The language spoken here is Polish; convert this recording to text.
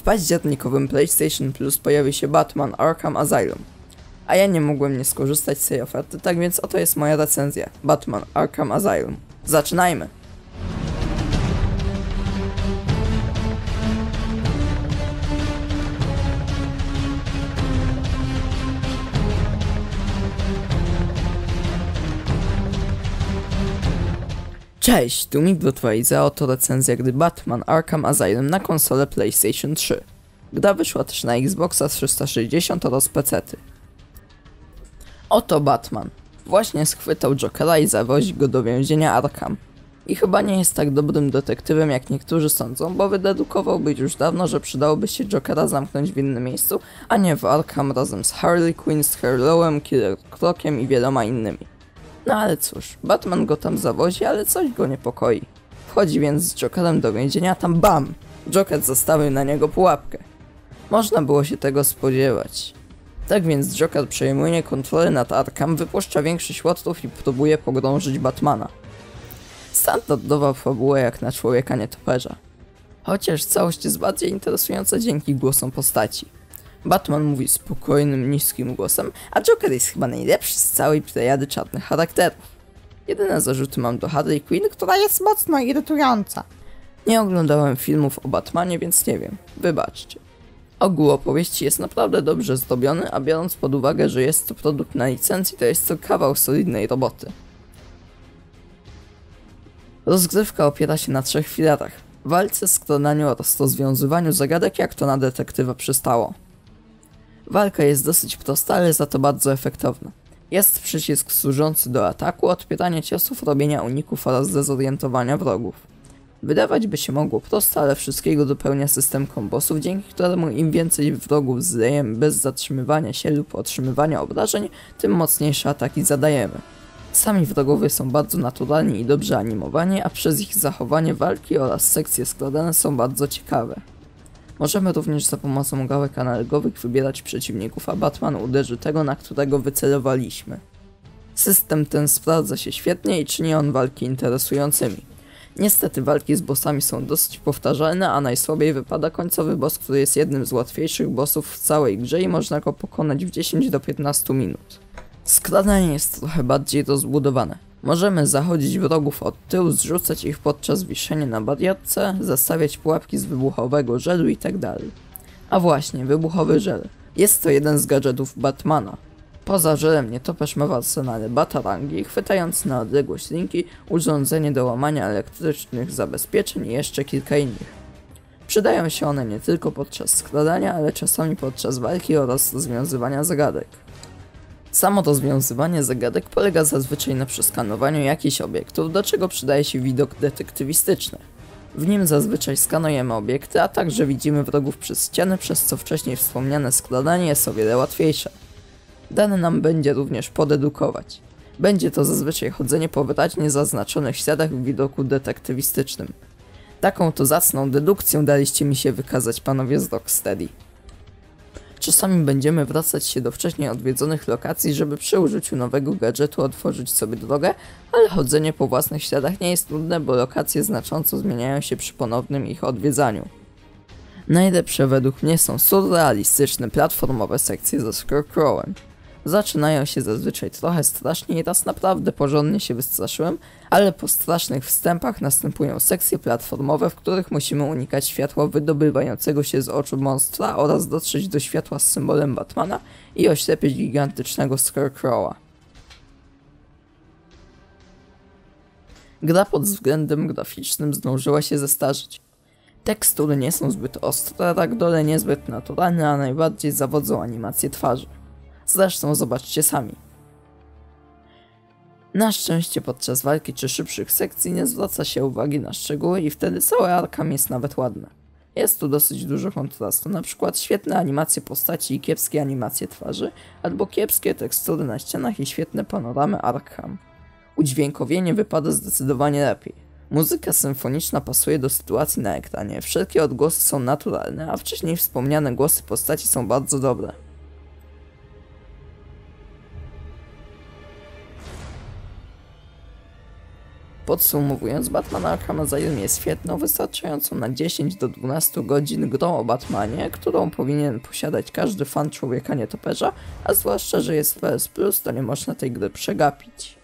W październikowym PlayStation Plus pojawi się Batman Arkham Asylum. A ja nie mogłem nie skorzystać z tej oferty, tak więc oto jest moja recenzja. Batman Arkham Asylum. Zaczynajmy! Cześć, tu Migdot Waze, oto recenzja gry Batman Arkham Asylum na konsolę PlayStation 3. Gra wyszła też na Xboxa 360 oraz PC-ty. Oto Batman. Właśnie schwytał Jokera i zawozi go do więzienia Arkham. I chyba nie jest tak dobrym detektywem jak niektórzy sądzą, bo wydedukowałby już dawno, że przydałoby się Jokera zamknąć w innym miejscu, a nie w Arkham razem z Harley Quinn, z Harlowem, Killer Crociem i wieloma innymi. No ale cóż, Batman go tam zawozi, ale coś go niepokoi. Wchodzi więc z Jokerem do więzienia, tam BAM! Joker zostawił na niego pułapkę. Można było się tego spodziewać. Tak więc Joker przejmuje kontrolę nad Arkham, wypuszcza większość łotów i próbuje pogrążyć Batmana. Standardowa fabuła jak na człowieka nietoperza. Chociaż całość jest bardziej interesująca dzięki głosom postaci. Batman mówi spokojnym, niskim głosem, a Joker jest chyba najlepszy z całej plejady czarnych charakterów. Jedyne zarzuty mam do Harley Quinn, która jest mocno irytująca. Nie oglądałem filmów o Batmanie, więc nie wiem. Wybaczcie. Ogół opowieści jest naprawdę dobrze zdobiony, a biorąc pod uwagę, że jest to produkt na licencji, to jest to kawał solidnej roboty. Rozgrywka opiera się na trzech filarach. Walce, składaniu oraz rozwiązywaniu zagadek, jak to na detektywa przystało. Walka jest dosyć prosta, ale za to bardzo efektowna. Jest przycisk służący do ataku, odpierania ciosów, robienia uników oraz dezorientowania wrogów. Wydawać by się mogło prosto, ale wszystkiego dopełnia system kombosów, dzięki któremu im więcej wrogów zlejemy bez zatrzymywania się lub otrzymywania obrażeń, tym mocniejsze ataki zadajemy. Sami wrogowie są bardzo naturalni i dobrze animowani, a przez ich zachowanie walki oraz sekcje składane są bardzo ciekawe. Możemy również za pomocą gałek analogowych wybierać przeciwników, a Batman uderzy tego, na którego wycelowaliśmy. System ten sprawdza się świetnie i czyni on walki interesującymi. Niestety walki z bossami są dosyć powtarzalne, a najsłabiej wypada końcowy boss, który jest jednym z łatwiejszych bossów w całej grze i można go pokonać w 10 do 15 minut. Skradanie jest trochę bardziej rozbudowane. Możemy zachodzić wrogów od tyłu, zrzucać ich podczas wiszenia na bariatce, zastawiać pułapki z wybuchowego żelu itd. A właśnie, wybuchowy żel. Jest to jeden z gadżetów Batmana. Poza żelem nietoperz ma w arsenale batarangi, chwytając na odległość linki, urządzenie do łamania elektrycznych zabezpieczeń i jeszcze kilka innych. Przydają się one nie tylko podczas skradania, ale czasami podczas walki oraz rozwiązywania zagadek. Samo rozwiązywanie zagadek polega zazwyczaj na przeskanowaniu jakichś obiektów, do czego przydaje się widok detektywistyczny. W nim zazwyczaj skanujemy obiekty, a także widzimy wrogów przez ściany, przez co wcześniej wspomniane składanie jest o wiele łatwiejsze. Dane nam będzie również podedukować. Będzie to zazwyczaj chodzenie po wyraźnie zaznaczonych śladach w widoku detektywistycznym. Taką to zacną dedukcją daliście mi się wykazać panowie z Rocksteady. Czasami będziemy wracać się do wcześniej odwiedzonych lokacji, żeby przy użyciu nowego gadżetu otworzyć sobie drogę, ale chodzenie po własnych śladach nie jest trudne, bo lokacje znacząco zmieniają się przy ponownym ich odwiedzaniu. Najlepsze według mnie są surrealistyczne platformowe sekcje ze Scarecrowem. Zaczynają się zazwyczaj trochę strasznie i raz naprawdę porządnie się wystraszyłem, ale po strasznych wstępach następują sekcje platformowe, w których musimy unikać światła wydobywającego się z oczu monstra oraz dotrzeć do światła z symbolem Batmana i oślepić gigantycznego Scarecrowa. Gra pod względem graficznym zdążyła się zestarzyć. Tekstury nie są zbyt ostre, ragdole niezbyt naturalne, a najbardziej zawodzą animacje twarzy. Zresztą zobaczcie sami. Na szczęście podczas walki czy szybszych sekcji nie zwraca się uwagi na szczegóły i wtedy całe Arkham jest nawet ładne. Jest tu dosyć dużo kontrastu, na przykład świetne animacje postaci i kiepskie animacje twarzy, albo kiepskie tekstury na ścianach i świetne panoramy Arkham. Udźwiękowienie wypada zdecydowanie lepiej. Muzyka symfoniczna pasuje do sytuacji na ekranie, wszelkie odgłosy są naturalne, a wcześniej wspomniane głosy postaci są bardzo dobre. Podsumowując, Batman Arkham Asylum jest świetną, wystarczającą na 10 do 12 godzin grą o Batmanie, którą powinien posiadać każdy fan człowieka nietoperza, a zwłaszcza, że jest PS Plus, to nie można tej gry przegapić.